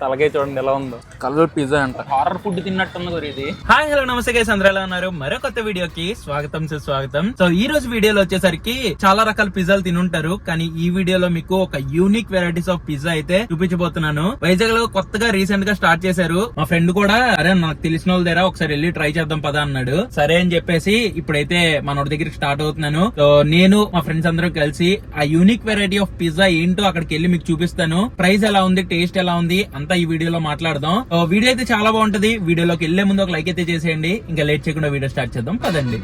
తలకాయ చూడండి ఎలా ఉందో. కలర్ పిజ్జా అంట. హారర్ ఫుడ్ తిన్నట్టుంది గురి ఇది. హాయ్ హలో నమస్తే గైస్ అందరూ ఎలా ఉన్నారు? మరో కొత్త వీడియోకి స్వాగతం సుస్వాగతం సో ఈ రోజు వీడియోలో వచ్చేసరికి చాలా రకాల పిజ్జాలు తినుంటారు కానీ ఈ వీడియోలో మీకు ఒక యూనిక్ వెరైటీస్ ఆఫ్ పిజ్జా అయితే చూపించబోతున్నాను. వైజాగ్లో కొత్తగా రీసెంట్గా స్టార్ట్ చేశారు. మా ఫ్రెండ్ కూడా అరే నాకు తెలిసిన వాళ్ళ దగ్గర ఒకసారి వెళ్ళి ట్రై చేద్దాం పదా అన్నాడు. సరే అని చెప్పేసి ఇప్పుడైతే మనోడి దగ్గరికి స్టార్ట్ అవుతున్నాను. సో నేను మా ఫ్రెండ్స్ అందరం కలిసి ఆ యూనిక్ వెరైటీ ఆఫ్ పిజ్జా ఏంటో అక్కడికి వెళ్ళి మీకు చూపిస్తాను. ప్రైస్ ఎలా ఉంది? టేస్ట్ ఎలా ఉంది? అంతా ఈ వీడియోలో మాట్లాడదాం. వీడియో అయితే చాలా బాగుంటది. వీడియోలోకి వెళ్ళే ముందు ఒక లైక్ అయితే చేసేయండి. ఇంకా లేట్ చేయకుండా వీడియో స్టార్ట్ చేద్దాం. పదండి.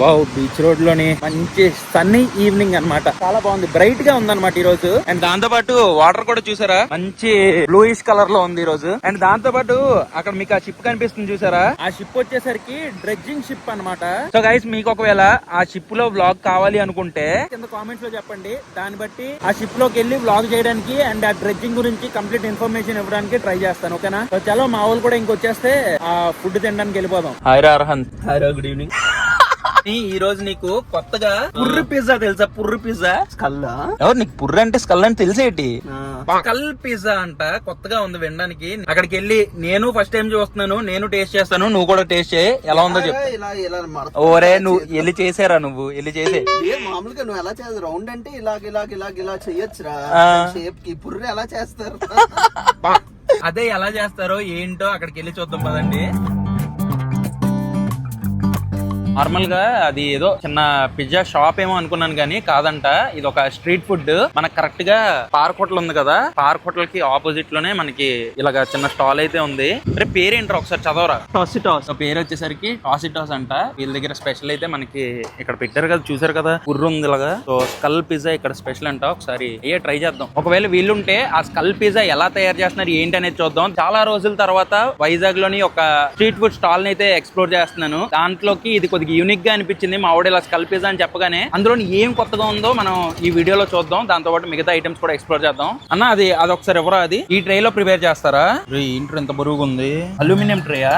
వావ్ బీచ్ రోడ్లోని మంచి సన్నీ ఈవినింగ్ అన్నమాట. చాలా బాగుంది. బ్రైట్గా ఉంది అనమాట ఈ రోజు అండ్ దాంతో పాటు వాటర్ కూడా చూసారా? మంచి బ్లూయిష్ కలర్లో ఉంది ఈ రోజు అండ్ దాంతో పాటు అక్కడ మీకు ఆ షిప్ కనిపిస్తుంది చూసారా? ఆ షిప్ వచ్చేసరికి డ్రెడ్జింగ్ షిప్ అన్నమాట. సో గైస్ మీకు ఒకవేళ ఆ షిప్లో వ్లాగ్ కావాలి అనుకుంటే కింద కామెంట్స్లో చెప్పండి. దాన్ని బట్టి ఆ షిప్లోకి వెళ్ళి వ్లాగ్ చేయడానికి అండ్ ఆ డ్రెడ్జింగ్ గురించి కంప్లీట్ ఇన్ఫర్మేషన్ ఇవ్వడానికి ట్రై చేస్తాను. ఓకేనా సో చలో మా వాళ్ళు కూడా ఇంకొచ్చేస్తే ఆ ఫుడ్ తినడానికి వెళ్ళిపోదాం. హాయ్ రా అర్హన్ హాయ్ రా గుడ్ ఈవినింగ్ ఈ రోజు నీకు కొత్తగా పుర్రు పిజ్జా తెలుసా? పుర్రు పిజ్జా? కల్లా ఎవరు నీకు పుర్రు అంటే స్కల్ అని తెలిసేటి స్కల్ పిజ్జా అంట కొత్తగా ఉంది వినడానికి. అక్కడికి వెళ్ళి నేను ఫస్ట్ టైం చూస్తున్నాను నేను టేస్ట్ చేస్తాను నువ్వు కూడా టేస్ట్ చేయి. ఎలా ఉందో చెప్పు. ఓరే నువ్వు వెళ్ళి చేసారా నువ్వు? వెళ్ళి చేసే. మామూలుగా నువ్వు ఎలా చేయాలి రౌండ్ అంటే ఇలాగ ఇలాగ ఇలాగ ఇలా చెయ్యొచ్చురా ఆ. షేప్కి పుర్రె ఎలా చేస్తారు? అదే ఎలా చేస్తారో ఏంటో అక్కడికి వెళ్ళి చూద్దాం పదండి. నార్మల్గా అది ఏదో చిన్న పిజ్జా షాప్ ఏమో అనుకున్నాను కానీ కాదంట. ఇది ఒక స్ట్రీట్ ఫుడ్. మనకు కరెక్ట్గా పార్క్ హోటల్ ఉంది కదా. పార్క్ హోటల్కి ఆపోజిట్లోనే మనకి ఇలాగ చిన్న స్టాల్ అయితే ఉంది. రే పేరేంటారు ఒకసారి చదవరా? టాసిటాస్. పేరు వచ్చేసరికి టాసిటాస్ అంట. వీళ్ళ దగ్గర స్పెషల్ అయితే మనకి ఇక్కడ పెట్టారు కదా చూసారు కదా? గుర్రు ఉంది ఇలాగా. సో స్కల్ పిజ్జా ఇక్కడ స్పెషల్ అంట. ఒకసారి ఏ ట్రై చేద్దాం. ఒకవేళ వీళ్ళుంటే ఆ స్కల్ పిజ్జా ఎలా తయారు చేస్తున్నారు ఏంటి అనేది చూద్దాం. చాలా రోజుల తర్వాత వైజాగ్లోని ఒక స్ట్రీట్ ఫుడ్ స్టాల్ని అయితే ఎక్స్ప్లోర్ చేస్తున్నాను. దాంట్లోకి ఇది కొద్దిగా యూనిక్గా అనిపించింది. మా ఆవిడ ఇలా స్కల్ పిజ్జా అని చెప్పగానే అందులో ఏం కొత్తగా ఉందో మనం ఈ వీడియోలో చూద్దాం. దాంతో పాటు మిగతా ఐటమ్స్ కూడా ఎక్స్ప్లోర్ చేద్దాం. అన్న అది అది ఒకసారి ఎవరో అది? ఈ ట్రే లో ప్రిపేర్ చేస్తారా? రే, ఏంటి ఎంత బరువుగా ఉంది అల్యూమినియం ట్రేయా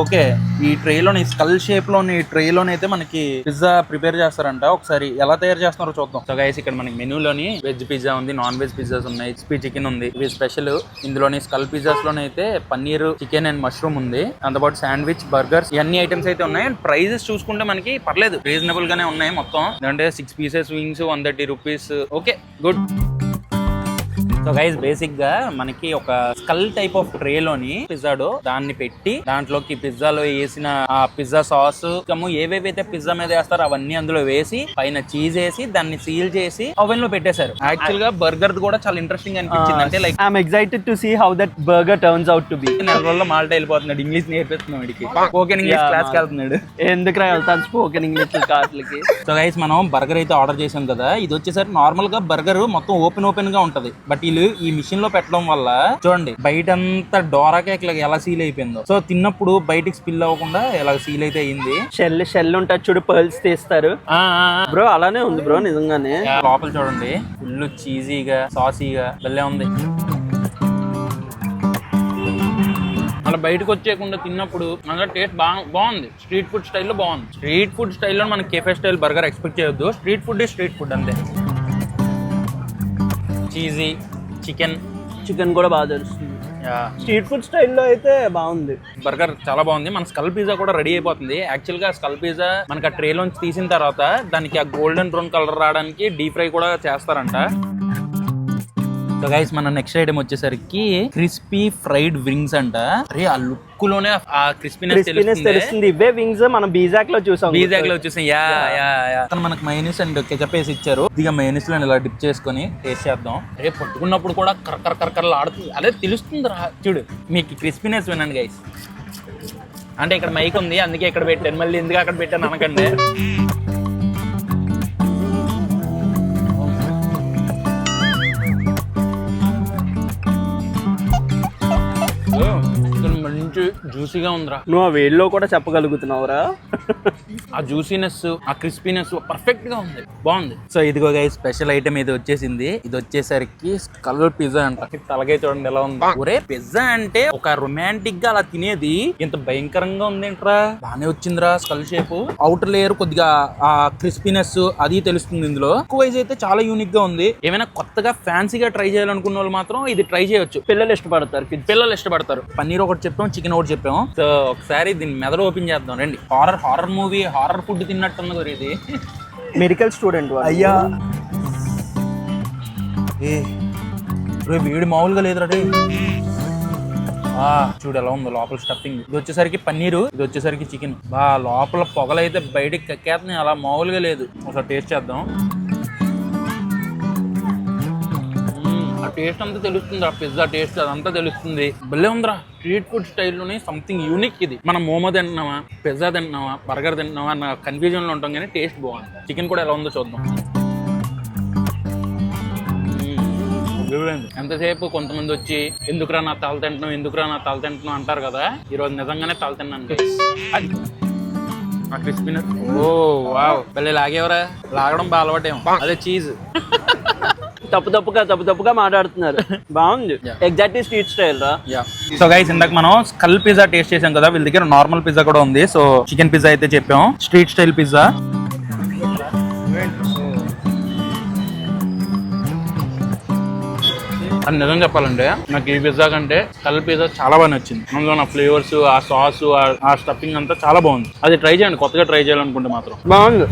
ఓకే ఈ ట్రేలోని స్కల్ షేప్లోని ట్రే లోని అయితే మనకి పిజ్జా ప్రిపేర్ చేస్తారంట. ఒకసారి ఎలా తయారు చేస్తున్నారో చూద్దాం. సో గైస్ ఇక్కడ మనకి మెనూలోని వెజ్ పిజ్జా ఉంది నాన్ వెజ్ పిజ్జాస్ ఉన్నాయి స్పీ చికెన్ ఉంది. ఇవి స్పెషల్ ఇందులోని స్కల్ పిజ్జాస్లోనే అయితే పన్నీర్ చికెన్ అండ్ మష్రూమ్ ఉంది. దాంతోపాటు శాండ్విచ్ బర్గర్స్ ఇవన్నీ ఐటమ్స్ అయితే ఉన్నాయి. అండ్ ప్రైజెస్ చూసుకుంటే మనకి పర్లేదు. రీజనబుల్ గానే ఉన్నాయి మొత్తం. అంటే six pieces wings one thirty rupees okay good so guys బేసిక్గా మనకి ఒక స్కల్ టైప్ ఆఫ్ ట్రే లోని పిజ్జాడో దాన్ని పెట్టి దాంట్లోకి పిజ్జాలో వేసిన ఆ పిజ్జా సాస్ ఏవేవైతే పిజ్జా మీద వేస్తారో అవన్నీ అందులో వేసి పైన చీజ్ వేసి దాన్ని సీల్ చేసి ఓవెన్లో పెట్టేశారు. యాక్చువల్గా బర్గర్ కూడా చాలా ఇంట్రెస్టింగ్ అనిపించింది. అంటే like I'm excited to see how that burger turns out to be. నెల రోజుల్లో మాల్టా వెళ్ళిపోతున్నాడు. ఇంగ్లీష్ నేర్పిస్తున్నాడు వీడికి. స్పోకెన్ ఇంగ్లీష్ క్లాస్కి. వెళ్తున్నాడు. ఎందుకు వెళ్తాను? స్పోకెన్ ఇంగ్లీష్ కార్లకి సో గైస్ మనం బర్గర్ అయితే ఆర్డర్ చేసాం కదా. ఇది వచ్చేసరికి నార్మల్గా బర్గర్ మొత్తం ఓపెన్ ఓపెన్గా ఉంటది. బట్ వీళ్ళు ఈ మిషన్లో పెట్టడం వల్ల చూడండి బయట అంతా డోరాకే ఇట్లా ఎలా సీల్ అయిపోయిందో. సో తిన్నప్పుడు బయటికి స్పిల్ అవ్వకుండా ఇలా సీల్ అయితే అయింది. షెల్ షెల్ ఉంటుంది చూడు పర్ల్స్ తీస్తారు. బ్రో అలానే ఉంది బ్రో నిజంగానే. లోపల చూడండి. ఫుల్ చీజీగా సాసీగా భలే ఉంది. అలా బయటకు వచ్చేయకుండా తిన్నప్పుడు మన టేస్ట్ బాగా బాగుంది. స్ట్రీట్ ఫుడ్ స్టైల్లో బాగుంది. స్ట్రీట్ ఫుడ్ స్టైల్లో మన కేఫే స్టైల్ బర్గర్ ఎక్స్పెక్ట్ చేయొద్దు. స్ట్రీట్ ఫుడ్ స్ట్రీట్ ఫుడ్ అంతే. Cheesy chicken. చికెన్ కూడా బాగా తెలుస్తుంది. స్ట్రీట్ ఫుడ్ స్టైల్లో అయితే బాగుంది. బర్గర్ చాలా బాగుంది. మన స్కల్ పిజ్జా కూడా రెడీ అయిపోతుంది. యాక్చువల్గా స్కల్ పిజ్జా మనకి ఆ ట్రే లోంచి తీసిన తర్వాత దానికి ఆ గోల్డెన్ బ్రౌన్ కలర్ రావడానికి డీప్ ఫ్రై కూడా చేస్తారంట. సో గైస్ మన నెక్స్ట్ ఐటమ్ వచ్చేసరికి క్రిస్పీ ఫ్రైడ్ వింగ్స్ అంట. అరే ఆ లుక్లోనే ఆ క్రిస్పీనెస్ తెలుస్తుంది. ఇవే వింగ్స్ మనం బీజాక్లో చూసాం. బీజాక్లో వచ్చేసాం యా యా యా. మనకు మైనస్ అండ్ కెచప్ వేసి ఇచ్చారు. ఇదిగా మైనస్లో ఇలా డిప్ చేసుకొని టేస్ట్ చేద్దాం. రే పట్టుకున్నప్పుడు కూడా కరకర కరకరలు ఆడుతుంది. అదే తెలుస్తుంది రా చూడు మీకు క్రిస్పీనెస్ వినండి గైస్ అంటే ఇక్కడ మైక్ ఉంది అందుకే ఇక్కడ పెట్టాను. మళ్ళీ ఎందుకు అక్కడ పెట్టాను అనకండి. జ్యూసీగా ఉందిరా. నువ్వు ఆ వేడిలో కూడా చెప్పగలుగుతున్నావురా. ఆ జ్యూసీనెస్ ఆ క్రిస్పీనెస్ పర్ఫెక్ట్గా ఉంది. బాగుంది. సో ఇదిగో స్పెషల్ ఐటమ్ ఇది వచ్చేసింది. ఇది వచ్చేసరికి కలర్ పిజ్జా అంట. తలగే చూడండి ఎలా ఉంది. ఒరే పిజ్జా అంటే ఒక రొమాంటిక్గా అలా తినేది. ఇంత భయంకరంగా ఉందేంట్రా బానే వచ్చిందిరా స్కల్ షేప్. అవుటర్ లేయర్ కొద్దిగా ఆ క్రిస్పీనెస్ అది తెలుస్తుంది ఇందులో. వైజ్ అయితే చాలా యూనిక్గా ఉంది. ఏమైనా కొత్తగా ఫ్యాన్సీగా ట్రై చేయాలనుకున్న వాళ్ళు మాత్రం ఇది ట్రై చేయొచ్చు. పిల్లలు ఇష్టపడతారు. పిల్లలు ఇష్టపడతారు. పన్నీర్ ఒకటి చెప్పాం చికెన్ ఒకటి చెప్పాం. సో ఒకసారి దీన్ని మెదడు ఓపెన్ చేద్దాం. రండి. Horror horror movie horror food తిన్నట్టుంది మరి ఇది. మెడికల్ స్టూడెంట్ వాడు. అయ్యా. ఏ రే వీడి మామూలుగా లేదురా రే. ఆ, చూడు ఎలా ఉందో లోపల స్టఫింగ్ ఇది వచ్చేసరికి పన్నీరు ఇది వచ్చేసరికి చికెన్ బా లోపల పొగలైతే బయటికి కక్కేస్తున్నాయి అలా మామూలుగా లేదు. ఒకసారి టేస్ట్ చేద్దాం. టేస్ట్ అంతా తెలుస్తుంది ఆ పిజ్జా టేస్ట్ అదంతా తెలుస్తుంది. భలే ఉందిరా. స్ట్రీట్ ఫుడ్ స్టైల్లోనే సంథింగ్ యూనిక్ ఇది. మనం మోమో తింటున్నావా పిజ్జా తింటున్నావా బర్గర్ తింటున్నావా అన్న కన్ఫ్యూజన్లో ఉంటాం కానీ టేస్ట్ బాగుంది. చికెన్ కూడా ఎలా ఉందో చూద్దాం. ఎంతసేపు కొంతమంది వచ్చి ఎందుకురా నా తల తింటున్నావు? ఎందుకురా నా తల తింటున్నావు? అంటారు కదా. ఈరోజు నిజంగానే తల తిన్నాను. అది. ఆ క్రిస్పీనెస్ ఓ వావ్. భలే లాగేవరా? లాగడం బాగా. అలవాటేమో అదే చీజ్ తప్పు తప్పుగా తప్పు తప్పుగా మాట్లాడుతున్నారు. బాగుంది. ఎగ్జాక్ట్లీ స్ట్రీట్ స్టైల్ రా. సో గైస్ ఇందాక మనం స్కల్ పిజ్జా టేస్ట్ చేసాం కదా వీళ్ళ దగ్గర నార్మల్ పిజ్జా కూడా ఉంది. సో చికెన్ పిజ్జా అయితే చెప్పాం. స్ట్రీట్ స్టైల్ పిజ్జా అని నిజం చెప్పాలంటే నాకు ఈ పిజ్జా కంటే కల్ పిజ్జా చాలా బాగా నచ్చింది. అందులో నా ఫ్లేవర్స్ ఆ సాస్ ఆ స్టఫింగ్ అంతా చాలా బాగుంది. అది ట్రై చేయండి కొత్తగా ట్రై చేయాలనుకుంటే మాత్రం. బాగుంది.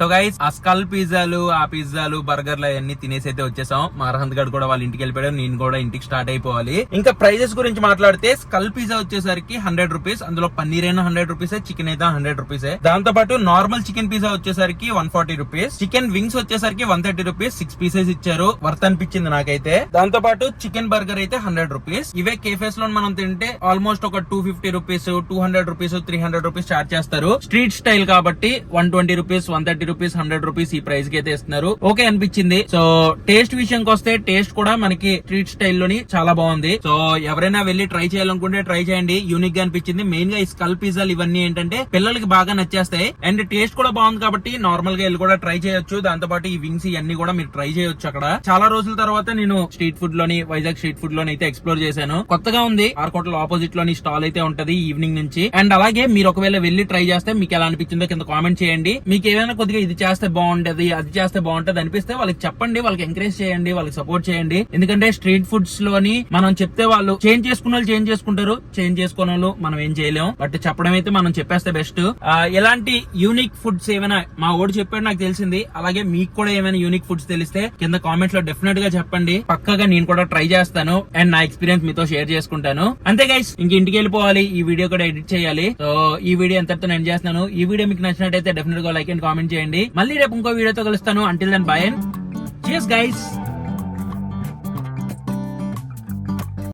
సో గైస్ ఆ స్కల్ పిజ్జాలు ఆ పిజ్జాలు బర్గర్లు అవన్నీ తినేసి అయితే వచ్చేసాం. మా అర్హంత్ గడ్ కూడా వాళ్ళ ఇంటికి వెళ్ళిపోయాడు. నేను కూడా ఇంటికి స్టార్ట్ అయిపోవాలి. ఇంకా ప్రైజెస్ గురించి మాట్లాడితే స్కల్ పిజ్జా వచ్చేసరికి హండ్రెడ్ రూపీస్ అందులో పన్నీర్ అయినా హండ్రెడ్ రూపీస్ చికెన్ అయితే హండ్రెడ్ రూపీస్ దాంతో పాటు నార్మల్ చికెన్ పిజ్జా వచ్చేసరికి one forty rupees. Chicken wings వచ్చేసరికి one thirty rupees. Six pieces ఇచ్చారు. వర్త్ అనిపించింది నాకైతే. దాంతో పాటు చికెన్ బర్గర్ అయితే హండ్రెడ్ రూపీస్. ఇవే కేఫేస్లో మనం తింటే ఆల్మోస్ట్ ఒక two fifty rupees two hundred rupees three hundred rupees charge చేస్తారు. స్ట్రీట్ స్టైల్ కాబట్టి one twenty rupees one thirty rupees hundred rupees ఈ ప్రైస్కి అయితే ఇస్తున్నారు. ఓకే అనిపించింది. సో టేస్ట్ విషయంకి వస్తే టేస్ట్ కూడా మనకి స్ట్రీట్ స్టైల్లోని చాలా బాగుంది. సో ఎవరైనా వెళ్ళి ట్రై చేయాలనుకుంటే ట్రై చేయండి. యూనిక్గా అనిపించింది. మెయిన్గా ఈ స్కల్ పిజ్జాలు ఇవన్నీ ఏంటంటే పిల్లలకి బాగా నచ్చేస్తాయి. అండ్ టేస్ట్ కూడా బాగుంది కాబట్టి నార్మల్గా వెళ్ళి కూడా ట్రై చేయొచ్చు. దాంతో పాటు ఈ వింగ్స్ ఇవన్నీ కూడా మీరు ట్రై చేయొచ్చు అక్కడ. చాలా రోజుల తర్వాత నేను స్ట్రీట్ ఫుడ్లోని వైజాగ్ స్ట్రీట్ ఫుడ్లోని అయితే ఎక్స్ప్లోర్ చేశాను. కొత్తగా ఉంది. ఆర్కోటల్ ఆపోజిట్లోని స్టాల్ అయితే ఉంటది ఈవినింగ్ నుంచి. అండ్ అలాగే మీరు ఒకవేళ వెళ్ళి ట్రై చేస్తే మీకు ఎలా అనిపించిందో కింద కామెంట్ చేయండి. మీకు ఏమైనా కొద్దిగా ఇది చేస్తే బాగుంటది అది చేస్తే బాగుంటది అనిపిస్తే వాళ్ళకి చెప్పండి వాళ్ళకి ఎంకరేజ్ చేయండి వాళ్ళకి సపోర్ట్ చేయండి. ఎందుకంటే స్ట్రీట్ ఫుడ్స్లోని మనం చెప్తే వాళ్ళు చేంజ్ చేసుకున్న వాళ్ళు చేంజ్ చేసుకుంటారు చేంజ్ చేసుకున్న వాళ్ళు మనం ఏం చేయలేం. బట్ చెప్పడం అయితే మనం చెప్పేస్తే బెస్ట్ ఎలాంటి యూనిక్ ఫుడ్స్ ఏమైనా మా ఓడి చెప్పాడు నాకు తెలిసింది. అలాగే మీకు కూడా ఏమైనా యూనిక్ ఫుడ్స్ తెలిస్తే కింద కామెంట్స్లో డెఫినెట్గా చెప్పండి. పక్కగా నేను కూడా ట్రై చేస్తాను అండ్ నా ఎక్స్పీరియన్స్ మీతో షేర్ చేసుకుంటాను. అంతే గైస్ ఇంక ఇంటికి వెళ్ళిపోవాలి ఈ వీడియో కూడా ఎడిట్ చేయాలి. సో ఈ వీడియో ఎంతటితో నేను చేస్తున్నాను. ఈ వీడియో మీకు నచ్చినట్టయితే డెఫినెట్గా లైక్ అండ్ కామెంట్ చేయండి. మళ్ళీ రేపు ఇంకో వీడియోతో కలుస్తాను. అంటిల్ దెన్ బై అండ్ చేస్ గైస్